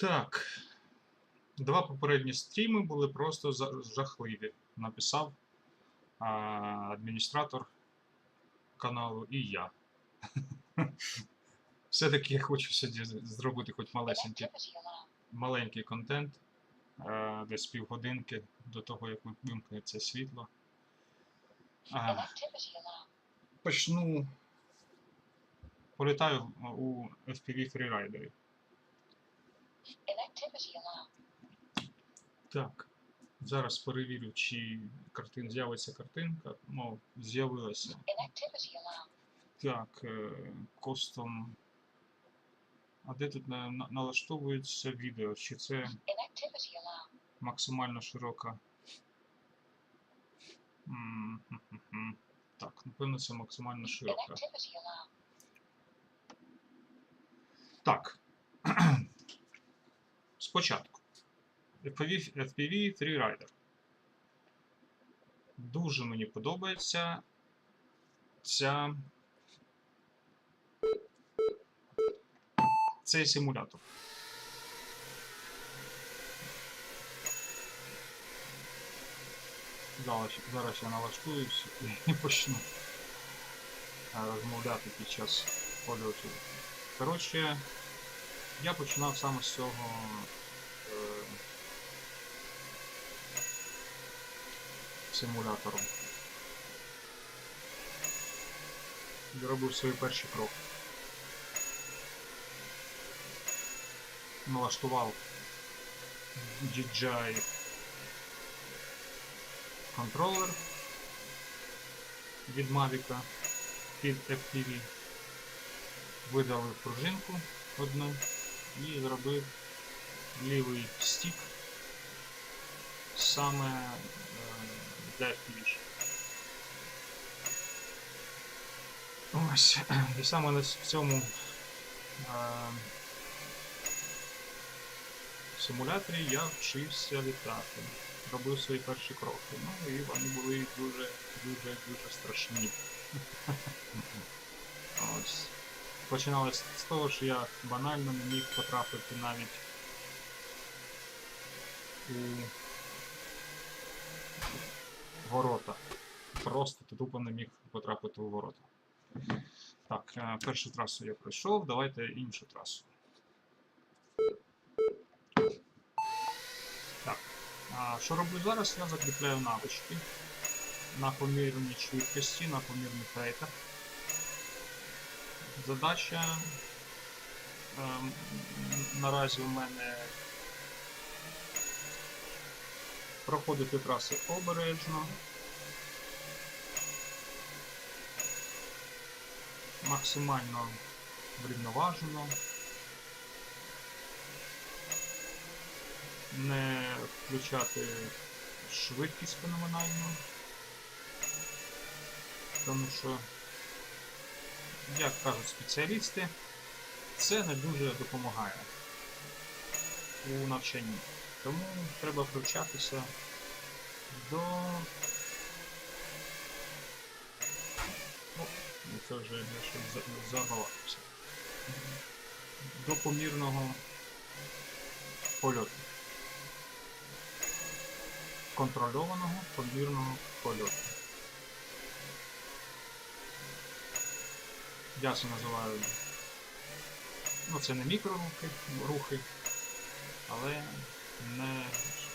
Так. Два попередні стріми були просто жахливі. Написав а, адміністратор каналу і я. Все-таки я хочу сьогодні зробити хоч малесенький, маленький контент, десь півгодинки до того, як вимкнеться світло. А, почну. Політаю у FPV Freerider. Так. Зараз перевірю, чи картин з'явиться картинка. Ну, з'явилася. Так, е, костом. А де тут на- на- налаштовується відео? Чи це максимально широка? Так, напевно, це максимально широка. Так. Спочатку. FPV, FPV Freerider. Дуже мені подобається ця... цей симулятор. Зараз, я налаштуюсь і почну розмовляти під час польоту. Коротше, я починав саме з цього е, симулятору. Я робив свої перші кроки. Налаштував DJI контролер від Mavic під FPV видалив пружинку одну і зробив лівий стік саме для FPV. Ось, і саме на в цьому е, симуляторі я вчився літати. Робив свої перші кроки. Ну і вони були дуже, дуже, дуже страшні. Ось. Починалось з того, що я банально не міг потрапити навіть у ворота. Просто тупо не міг потрапити у ворота. Так, е, першу трасу я пройшов, давайте іншу трасу. Так, а що роблю зараз? Я закріпляю навички на помірній швидкості, на помірних рейтах. Задача ем, наразі у мене проходити траси обережно, максимально врівноважено, не включати швидкість феноменальну, тому що як кажуть спеціалісти, це не дуже допомагає у навчанні. Тому треба привчатися до. О, ну це вже я щось за- До помірного польоту. Контрольованого помірного польоту. Я це називаю. Ну, це не мікрорухи, рухи, але не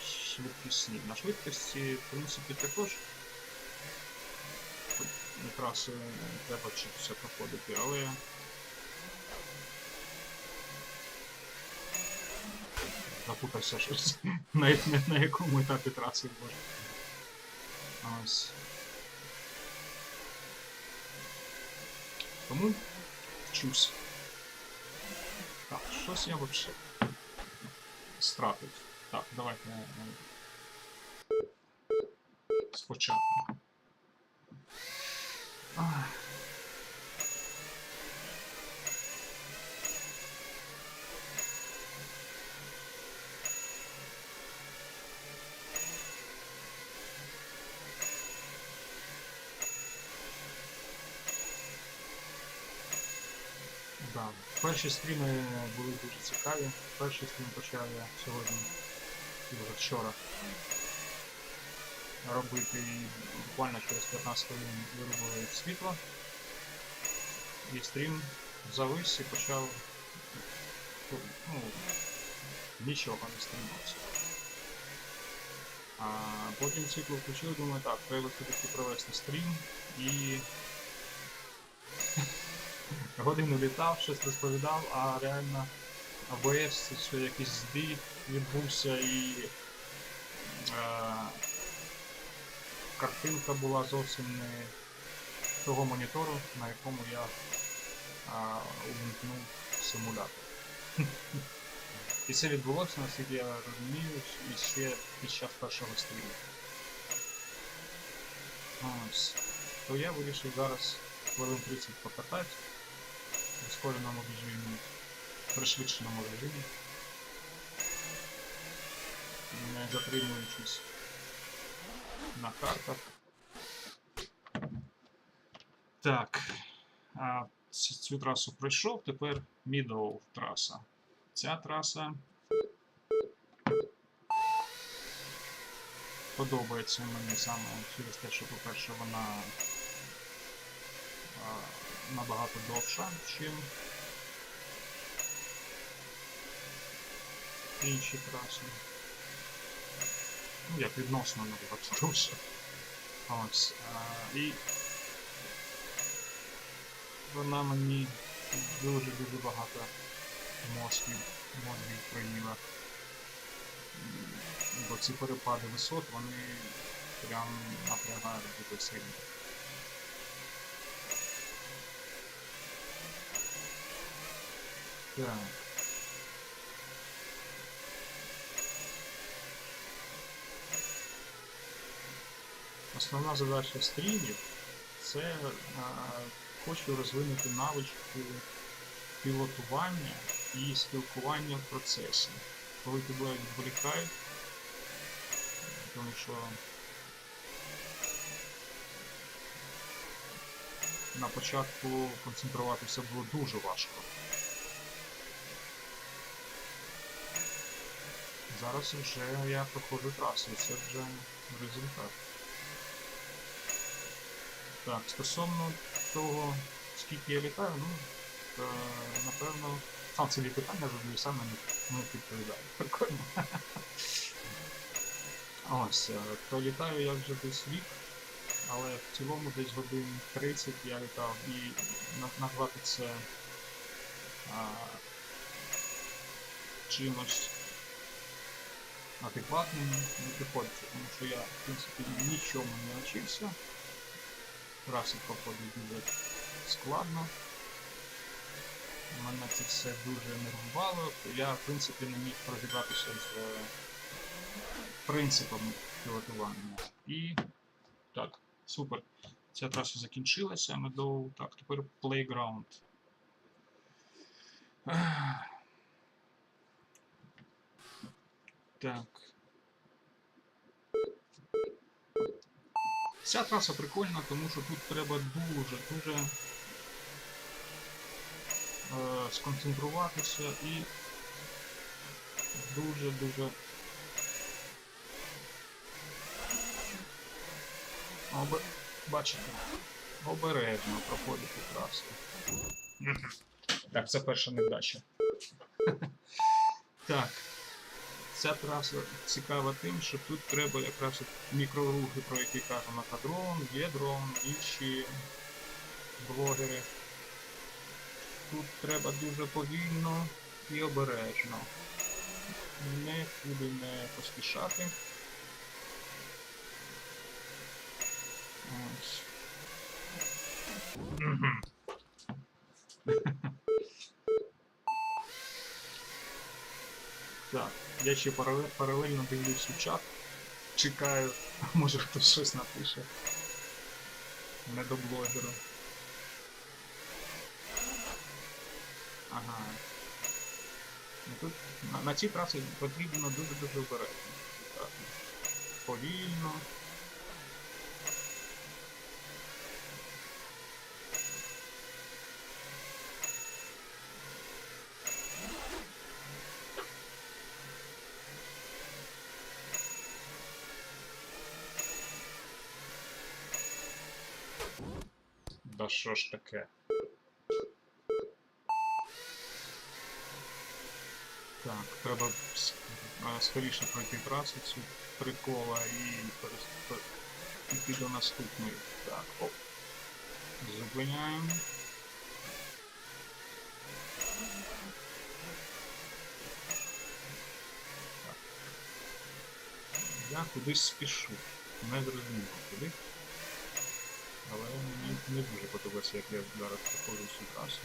швидкісні. На швидкості, в принципі, також якраз треба вчитися проходити, але запутався щось на, на, на якому етапі траси боже. Ось. Тому вчусь. Так, щось я вообще стратив. Так, давайте спочатку. Так. Перші стріми були дуже цікаві. Перший стрім почав я сьогодні, вже вчора, робити і буквально через 15 хвилин вирубили світло. І стрім завис і почав ну, нічого не стрімався. А потім світло включили, думаю, так, треба все-таки провести стрім і годину літав, щось розповідав, а реально АБС це якийсь збій відбувся і е, картинка була зовсім не того монітору, на якому я е, увімкнув симулятор. І це відбулося, наскільки я розумію, і ще під час першого стріму. То я вирішив зараз хвилин 30 покатати в ускореному режимі, пришвидшеному режимі, не затримуючись на картах. Так, а, цю трасу пройшов, тепер Middle траса. Ця траса подобається мені саме через те, що, по-перше, вона а, набагато довша, ніж інші траси. Ну, як відносно набагато довша. Ось. А, і вона мені дуже-дуже багато мозків, мозків проїла. Бо ці перепади висот, вони прям напрягають дуже сильно. Так. Основна задача стрімів це а, хочу розвинути навички пілотування і спілкування в процесі. Коли тебе відволікають, тому що на початку концентруватися було дуже важко. Зараз вже я проходжу трасу, це вже результат. Так, стосовно того, скільки я літаю, ну, е, напевно, сам собі питання задаю, сам не відповідаю. Прикольно. Ось, е, то літаю я вже десь рік, але в цілому десь годин 30 я літав і на- назвати це а, чимось адекватним не приходиться, тому що я, в принципі, нічому не навчився. Траси проходить дуже складно. Мене це все дуже нервувало. Я, в принципі, не міг розібратися з е, принципами пілотування. І так, супер. Ця траса закінчилася. Медоу. Так, тепер. Ех. Так. Ця траса прикольна, тому що тут треба дуже, дуже е, сконцентруватися і дуже, дуже Обе... бачите, обережно проходити трасу. Так, це перша невдача. Так. Ця траса цікава тим, що тут треба якраз мікрорухи, про які каже Накадрон, Єдрон, інші блогери. Тут треба дуже повільно і обережно. Нікуди не поспішати. Ось. Так, я ще паралельно дивлюсь у чат. Чекаю, може хтось щось напише. Не до блогера. Ага. Ну, Тут на, на цій трасі потрібно дуже-дуже обережно. Повільно. Да що ж таке? Так, треба скоріше пройти трасу цю три кола і піти до наступної. Так, оп. Зупиняємо. Я кудись спішу. Не зрозуміло куди. Але не дуже подобається, як я зараз проходжу цю трасу.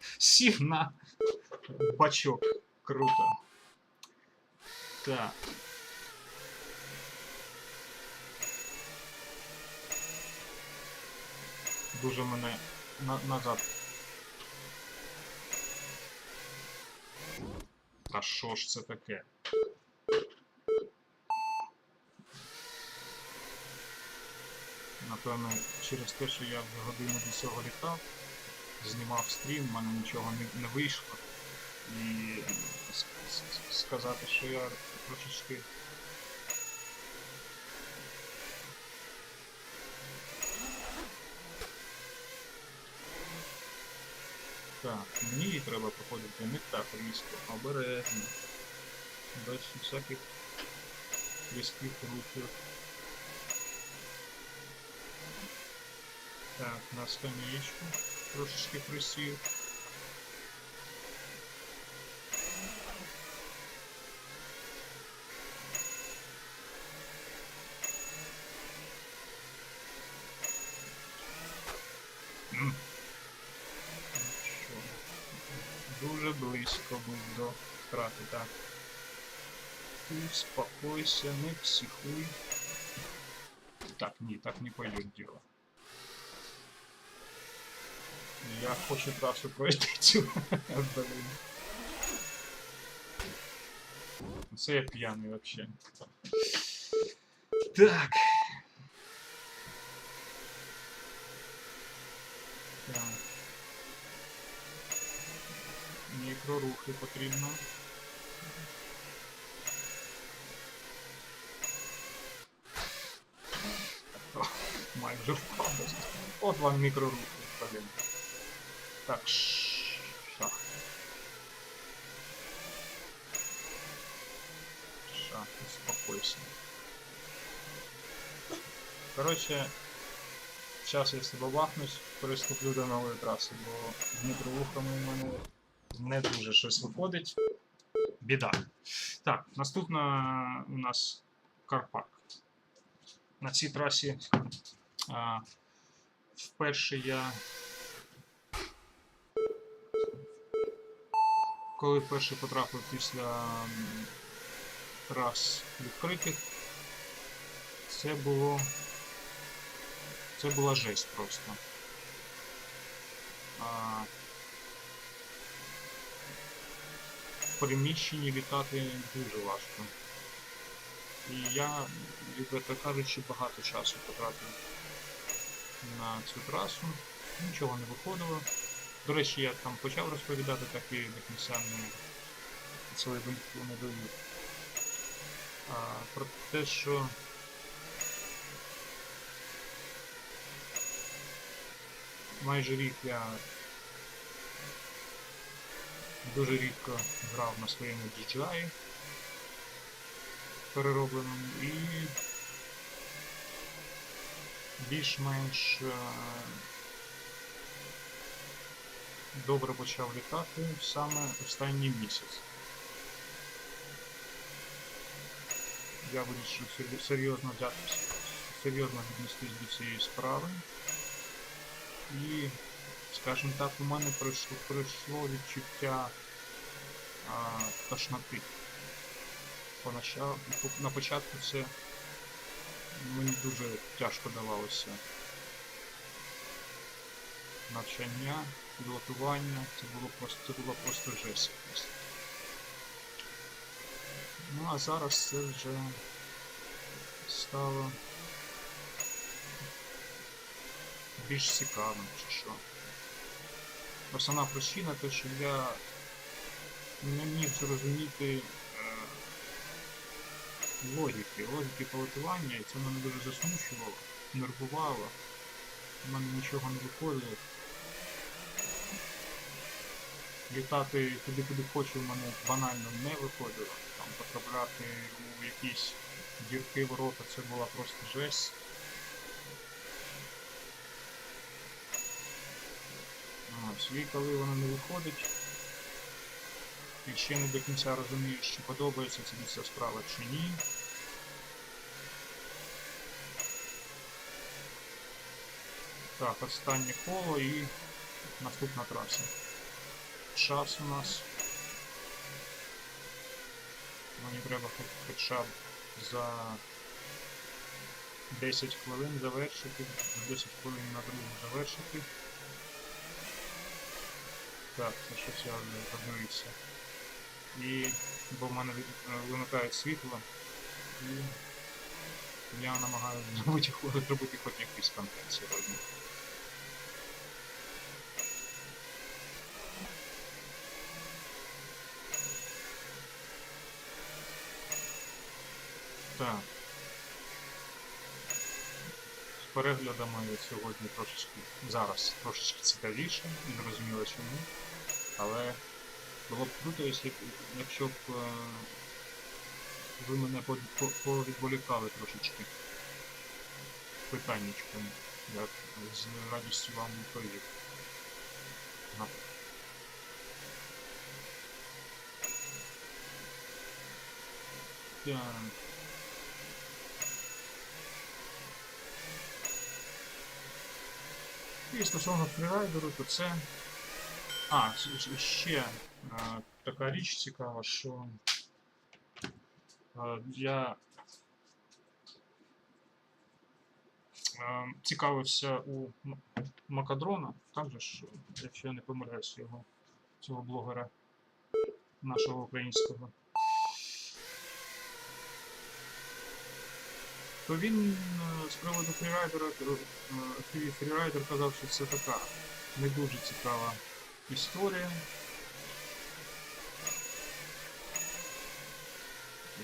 Сів на бачок. Круто. Так. Дуже мене на назад. А що ж це таке? Напевно, через те, що я вже годину до цього літав, знімав стрім, в мене нічого не, не вийшло. І сказати, що я трошечки. Так, мені треба проходити не так різко, а обережно. Без всяких різких рухів. Так, на скамеечку трошечки присів. Був до так. Ти Успокойся, не психуй. Так, ні, так не пойдет дело. Я хочу трасу пройти. Блин. Це я п'яний вообще. Так. Мікрорухи потрібно. Майже впав. От вам мікрорухи, блин. Так, шах. Шах, успокойся. Короче, сейчас я себе бахнусь, переступлю до нової траси, бо з мікровухами в мене не дуже щось виходить. Біда. Так, наступна у нас Карпак. На цій трасі а, вперше я. Коли вперше потрапив після трас відкритих, це було. Це була жесть просто. А, в приміщенні літати дуже важко. І я, відверто кажучи, багато часу потратив на цю трасу. Нічого не виходило. До речі, я там почав розповідати, так і до кінця не свою думку не довів. Про те, що майже рік я дуже рідко грав на своєму DJI переробленому і більш-менш е, добре почав літати саме останній місяць. Я вирішив серйозно взятися, серйозно віднестись до цієї справи. І, скажімо так, у мене пройшло, пройшло відчуття а, тошноти. На початку це мені дуже тяжко давалося. Навчання, підготування, це було просто, це було просто жесть. Ну а зараз це вже стало більш цікавим чи що. Основна причина те, що я не міг зрозуміти, е, логіки, логіки пілотування, і це мене дуже засмучувало, нервувало. У мене нічого не виходило. Літати туди, куди хочу, в мене банально не виходило. Там потрапляти у якісь дірки ворота, це була просто жесть. Ось, і коли воно не виходить, і ще не до кінця розумієш, чи подобається тобі ця справа чи ні. Так, останнє коло і наступна траса. Час у нас. Мені треба хоч- хоча б за 10 хвилин завершити, за 10 хвилин на другу завершити. Так, це щось я вже подивився. І бо в мене вимикає світло, і я намагаюся зробити, зробити хоч якийсь контент сьогодні. Так. Переглядами сьогодні трошечки зараз трошечки цікавіше, не зрозуміло чому. Але було б круто, якщо б- е, ви мене по- по- повідволікали трошечки питаннячками. Я з радістю вам відповів. Так. І стосовно фрірайдеру, то це. А, ще е, така річ цікава, що е, я е, цікавився у Макадрона, також, якщо я не помиляюсь, його цього блогера нашого українського. То він е, з приводу фрірайдера, е, фрірайдер казав, що це така не дуже цікава історія.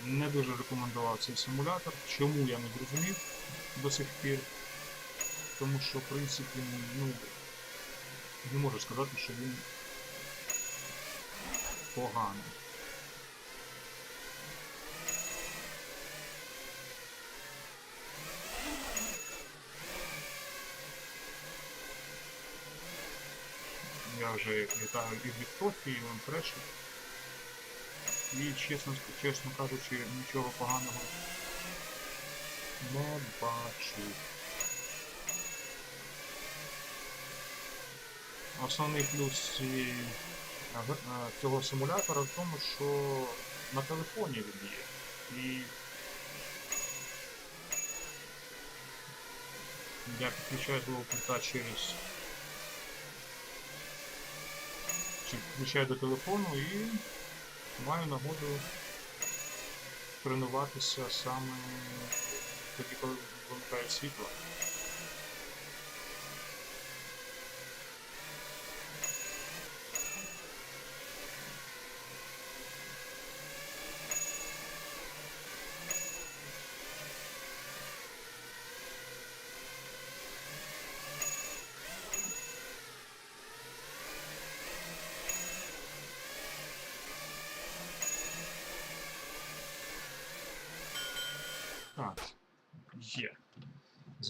Не дуже рекомендував цей симулятор. Чому я не зрозумів до сих пір. Тому що, в принципі, ну, не можу сказати, що він поганий. Я вже літаю і в Віктофі, і в Емпреші. І чесно, чесно кажучи, нічого поганого не бачу. Основний плюс е, е, цього симулятора в тому, що на телефоні він є. І я підключаю свого пульта через чи включаю до телефону і маю нагоду тренуватися саме тоді, коли вимикають світло. Так, є.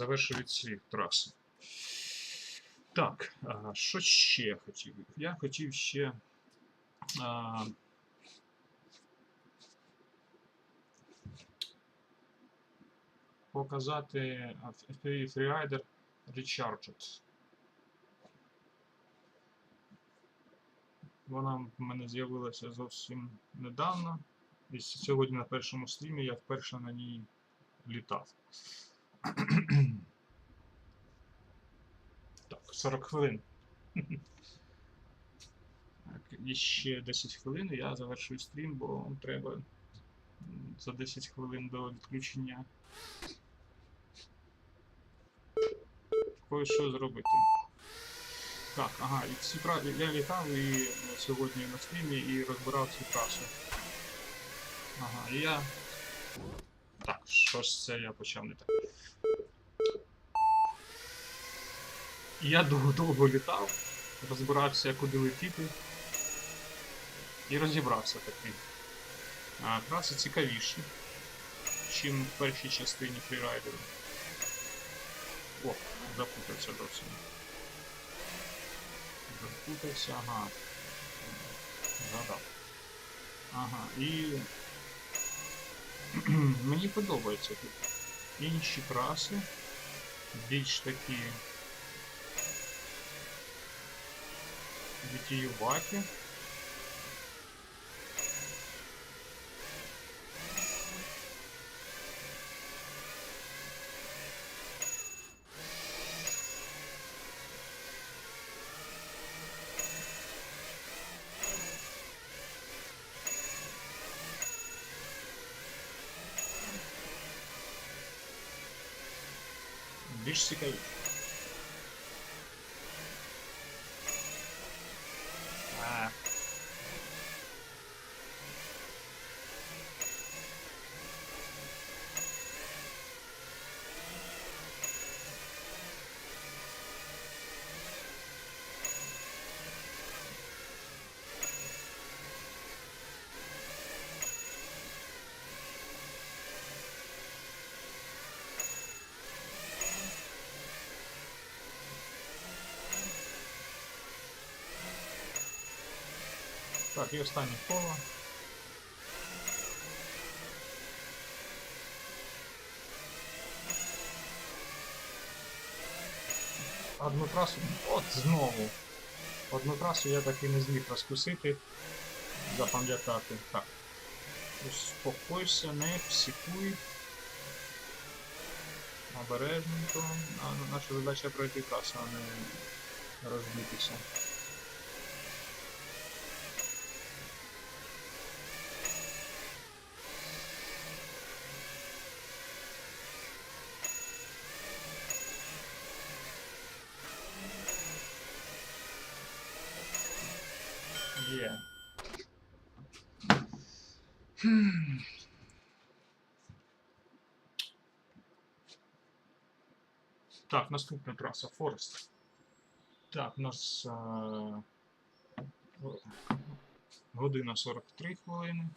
Завершив ці траси. Так, що ще хотів? Я хотів ще. А, показати FPV Freerider Recharged. Вона в мене з'явилася зовсім недавно. І сьогодні на першому стрімі я вперше на ній літав. Так, 40 хвилин. Так, ще 10 хвилин і я завершую стрім, бо треба за 10 хвилин до відключення кое-що зробити. Так, ага, і ці тра... я літав і е, сьогодні на стрімі і розбирав цю трасу. Ага, і я Так, щось це я почав не так. Я довго, довго літав, розбирався, куди летіти. І розібрався таки. А, траси цікавіші, чим в першій частині фрірайдеру. О, запутався досі. Запутався, ага. Згадав. Ага, і мені подобається тут. Інші траси, більш такі витиевати. Більш цікавіше. Так, і останнє коло. Одну трасу. От знову. Одну трасу я так і не зміг розкусити. Запам'ятати. Так. Успокойся, не псикуй. Обережненько. А наша задача пройти трасу, а не розбитися. Є. Хм. Так, наступна траса Форест. Так, у нас е, година 43 хвилини.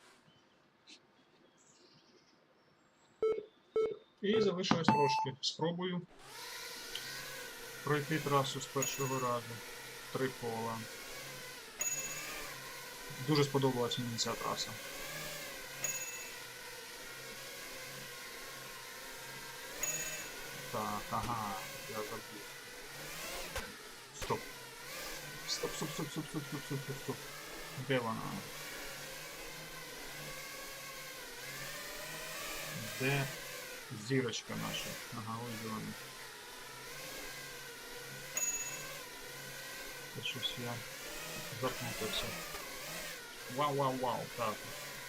І залишилось трошки. Спробую пройти трасу з першого разу. Три кола. Дуже сподобалась мені ця траса. Так, ага, я забув. Стоп. Стоп, стоп, стоп, стоп, стоп, стоп, стоп, стоп, стоп. Де вона? Де зірочка наша? Ага, ось вона. Це щось я запутався. Вау, вау, вау, так.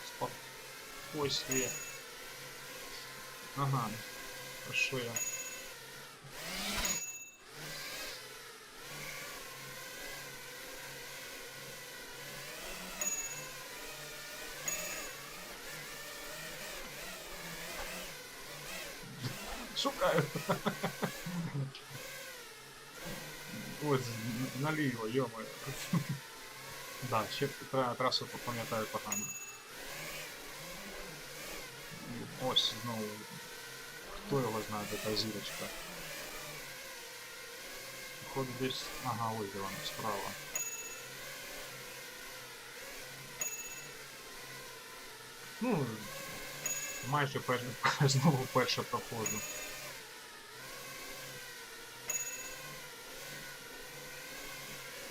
Спокойствие. Ага. Що я? Шукаю. Ось, н- наліво, йомо. Да, ще тра- трасу пам'ятаю погано. І Ось знову. Хто його знає, де та зірочка? Походу десь. Ага, ось де вона справа. Ну, майже пер... знову перша проходжу.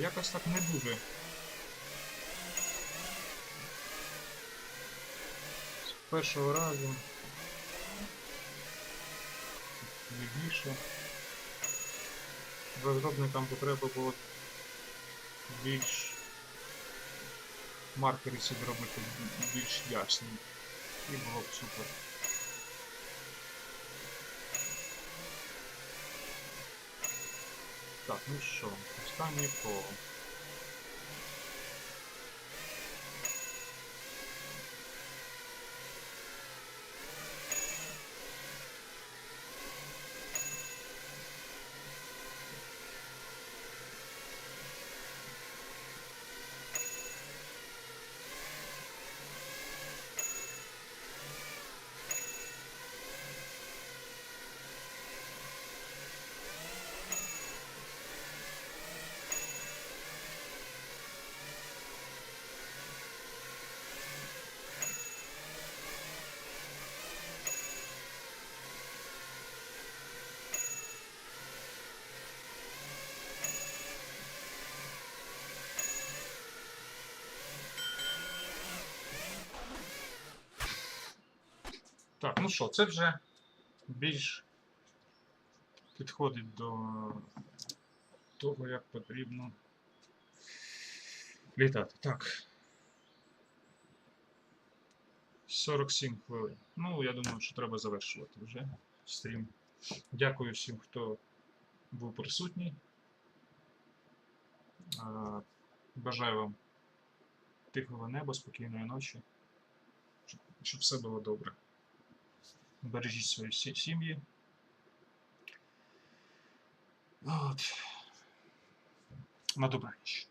Якось так не дуже. З першого разу. Не більше. Розробникам потреба було більш маркери ці зробити більш ясні. І було б супер. Так, ну що, останнє коло. Так, ну що, це вже більш підходить до того, як потрібно літати. Так. 47 хвилин. Ну, я думаю, що треба завершувати вже стрім. Дякую всім, хто був присутній. Бажаю вам тихого неба, спокійної ночі, щоб- все було добре. Бережіть свої сі- сім'ї. От. На добраніч.